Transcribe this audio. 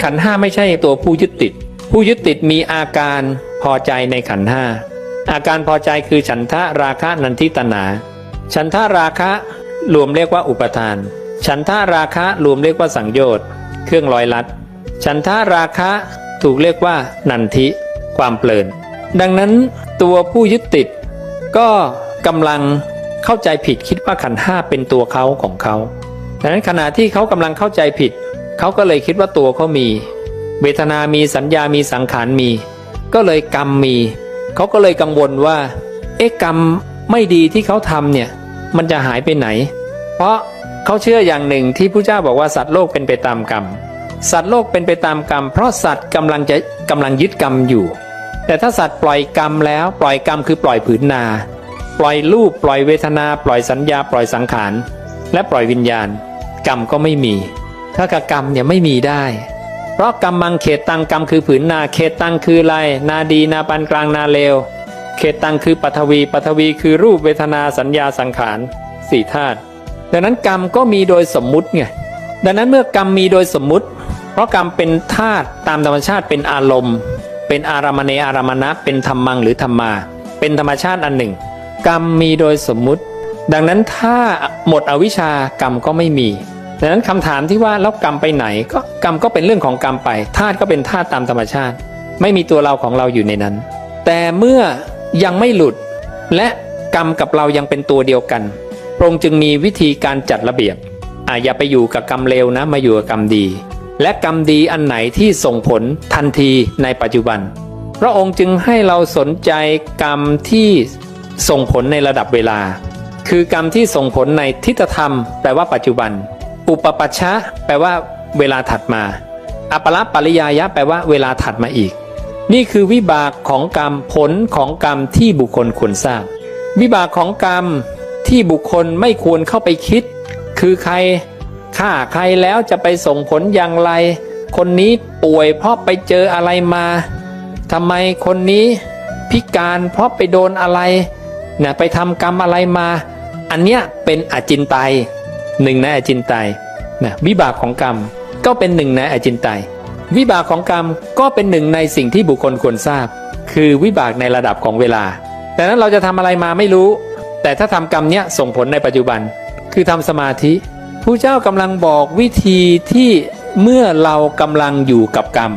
ขันห้าไม่ใช่ตัวผู้ยึดติด ผู้ยึดติดมีอาการพอใจในขันห้าอาการพอใจคือฉันทะราคะนันทิตนา ฉันทะราคะรวมเรียกว่าอุปทาน ฉันทะราคะรวมเรียกว่าสังโยชน์เครื่องลอยลัด ฉันทะราคะถูกเรียกว่านันทิความเพลินดังนั้นตัวผู้ยึดติด ก็กำลังเข้าใจผิดคิดว่าขันห้าเป็นตัวเขาของเขาดังนั้นขณะที่เขากำลังเข้าใจผิด เขาก็เลยคิดว่าตัวเขามี เวทนามีสัญญามีสังขารมี ก็เลยกรรมมี เขาก็เลยกังวลว่า เอ๊ะกรรมไม่ดีที่เขาทำเนี่ย มันจะหายไปไหน เพราะเขาเชื่ออย่างหนึ่งที่พระเจ้าบอกว่าสัตว์โลกเป็นไปตามกรรม สัตว์โลกเป็นไปตามกรรม เพราะสัตว์กำลังจะกำลังยึดกรรมอยู่ แต่ถ้าสัตว์ปล่อยกรรมแล้วปล่อยกรรมคือปล่อยผืนนา ปล่อยรูปปล่อยเวทนา ปล่อยสัญญา ปล่อยสังขาร และปล่อยวิญญาณ กรรมก็ไม่มี ถ้ากกรรมเนี่ยไม่มีได้ เพราะกรรมมังเขตตังกรรมคือผืนนาเขตตังคือไรนาดีนาปานกลางนาเลวเขตตังคือปัทวีปัทวีคือรูปเวทนาสัญญาสังขารสี่ธาตุดังนั้นกรรมก็มีโดยสมมุติไงดังนั้นเมื่อกรรมมีโดยสมมุติ เพราะกรรมเป็นธาตุตามธรรมชาติเป็นอารมณ์ เป็นอารามเนอารามณะเป็นธรรมังหรือธรรมา เป็นธรรมชาติอันหนึ่ง กรรมมีโดยสมมุติ ดังนั้นถ้าหมดอวิชชากรรมก็ไม่มี ดังนั้นคำถามที่ว่าแล้วกรรมไปไหนก็กรรมก็เป็นเรื่องของกรรมไปธาตุก็เป็นธาตุตามธรรมชาติ ไม่มีตัวเราของเราอยู่ในนั้น แต่เมื่อยังไม่หลุด และกรรมกับเรายังเป็นตัวเดียวกันพระองค์จึงมีวิธีการจัดระเบียบอ่าอย่าไปอยู่กับกรรมเลวนะมาอยู่กับกรรมดี และกรรมดีอันไหนที่ส่งผลทันทีในปัจจุบัน พระองค์จึงให้เราสนใจกรรมที่ส่งผลในระดับเวลา คือกรรมที่ส่งผลในทิฏฐธรรมแปลว่าปัจจุบัน อุปปัชชะแปลว่าเวลาถัดมา อัปละปริยายะแปลว่าเวลาถัดมาอีก นี่คือวิบากของกรรมผลของกรรมที่บุคคลควรทราบ วิบากของกรรมที่บุคคลไม่ควรเข้าไปคิด คือใครฆ่าใครแล้วจะไปส่งผลอย่างไร คนนี้ป่วยเพราะไปเจออะไรมาทำไมคนนี้พิการเพราะไปโดนอะไรนะไปทำกรรมอะไรมา อันเนี้ยเป็นอจินไตยหนึ่งในอจินไตย นะวิบากของกรรมก็เป็นหนึ่งในอจินไตย วิบากของกรรมก็เป็นหนึ่งในสิ่งที่บุคคลควรทราบ คือวิบากในระดับของเวลา แต่นั้นเราจะทำอะไรมาไม่รู้ แต่ถ้าทำกรรมเนี้ยส่งผลในปัจจุบัน คือทำสมาธิผู้เจ้ากำลังบอกวิธีที่เมื่อเรากำลังอยู่กับกรรม